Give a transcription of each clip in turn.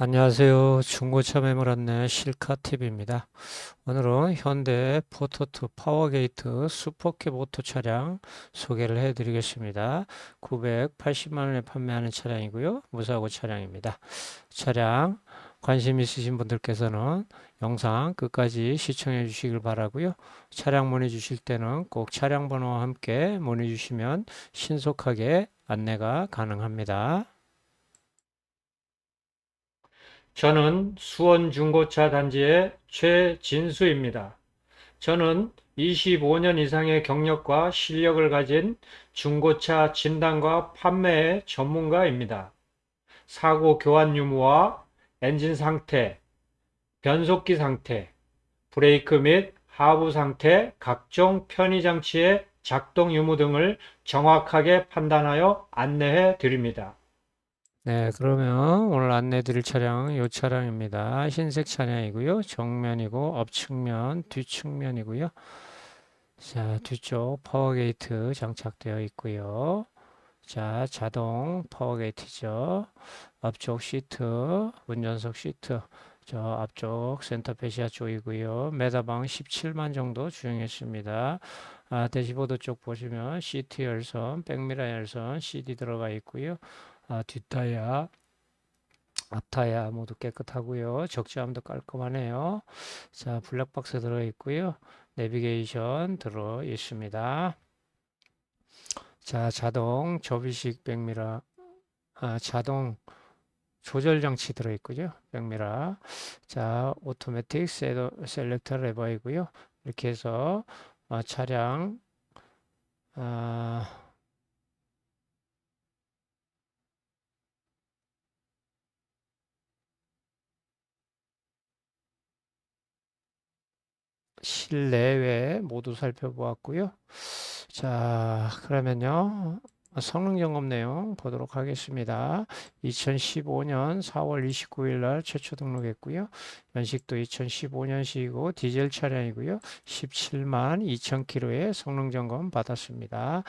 안녕하세요. 중고차 매물 안내 실카TV입니다. 오늘은 현대 포토2 파워게이트 슈퍼캡 오토 차량 소개를 해드리겠습니다. 980만원에 판매하는 차량이고요. 무사고 차량입니다. 차량 관심 있으신 분들께서는 영상 끝까지 시청해 주시길 바라고요. 차량 문의 주실 때는 꼭 차량 번호와 함께 문의 주시면 신속하게 안내가 가능합니다. 저는 수원 중고차 단지의 최진수입니다. 저는 25년 이상의 경력과 실력을 가진 중고차 진단과 판매의 전문가입니다. 사고 교환 유무와 엔진 상태, 변속기 상태, 브레이크 및 하부 상태, 각종 편의 장치의 작동 유무 등을 정확하게 판단하여 안내해 드립니다. 네, 그러면 오늘 안내 드릴 차량은 이 차량입니다. 흰색 차량이고요. 정면이고 업측면, 뒤측면이고요. 자, 뒤쪽 파워게이트 장착되어 있고요. 자, 자동 파워게이트죠. 앞쪽 시트, 운전석 시트, 저 앞쪽 센터페시아 쪽이고요. 메다방 17만 정도 주행했습니다. 아, 대시보드 쪽 보시면 시트 열선, 백미러 열선, CD 들어가 있고요. 아, 뒷타야, 앞타야 모두 깨끗하고요. 적재함도 깔끔하네요. 자, 블랙박스 들어 있고요. 내비게이션 들어 있습니다. 자, 자동 접이식 백미러, 아, 자동 조절 장치 들어 있고요. 백미러. 자, 오토매틱 셀렉터 레버이고요. 이렇게 해서 아, 차량 아, 실내외 모두 살펴보았고요. 자, 그러면요. 성능 점검 내용 보도록 하겠습니다. 2015년 4월 29일 날 최초 등록했고요. 연식도 2015년식이고 디젤 차량이고요. 17만 2천 킬로의 성능 점검 받았습니다.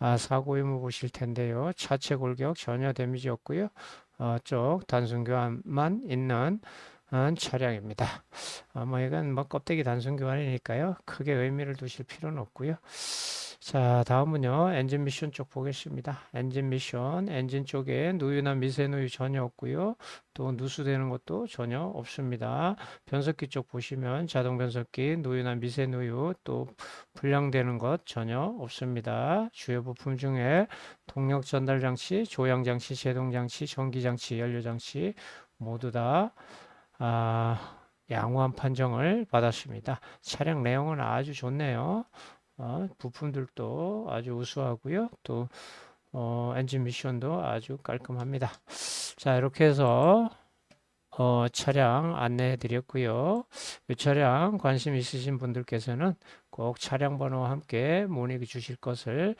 아, 사고 유무 보실 텐데요. 차체 골격 전혀 데미지 없고요. 어, 쪽 단순 교환만 있는 한 차량입니다. 아, 뭐 이건 뭐 껍데기 단순 교환이니까요. 크게 의미를 두실 필요는 없고요. 자, 다음은요. 엔진 미션 쪽 보겠습니다. 엔진 미션, 엔진 쪽에 누유나 미세누유 전혀 없고요. 또 누수되는 것도 전혀 없습니다. 변속기 쪽 보시면 자동 변속기, 누유나 미세누유 또 불량되는 것 전혀 없습니다. 주요 부품 중에 동력 전달 장치, 조향 장치, 제동 장치, 전기 장치, 연료 장치 모두 다 아, 양호한 판정을 받았습니다. 차량 내용은 아주 좋네요. 어, 부품들도 아주 우수하고요. 또 어, 엔진 미션도 아주 깔끔합니다. 자, 이렇게 해서 어, 차량 안내해 드렸고요. 이 차량 관심 있으신 분들께서는 꼭 차량 번호와 함께 문의 주실 것을 에,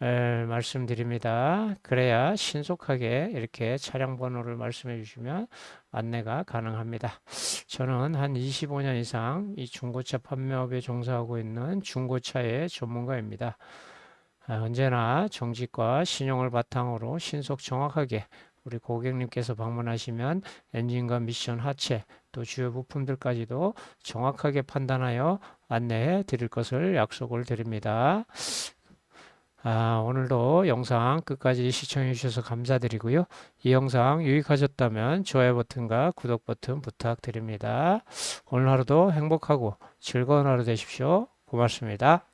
말씀드립니다. 그래야 신속하게 이렇게 차량 번호를 말씀해 주시면 안내가 가능합니다. 저는 한 25년 이상 이 중고차 판매업에 종사하고 있는 중고차의 전문가입니다. 아, 언제나 정직과 신용을 바탕으로 신속 정확하게 우리 고객님께서 방문하시면 엔진과 미션 하체 또 주요 부품들까지도 정확하게 판단하여 안내해 드릴 것을 약속을 드립니다. 아, 오늘도 영상 끝까지 시청해 주셔서 감사드리고요. 이 영상 유익하셨다면 좋아요 버튼과 구독 버튼 부탁드립니다. 오늘 하루도 행복하고 즐거운 하루 되십시오. 고맙습니다.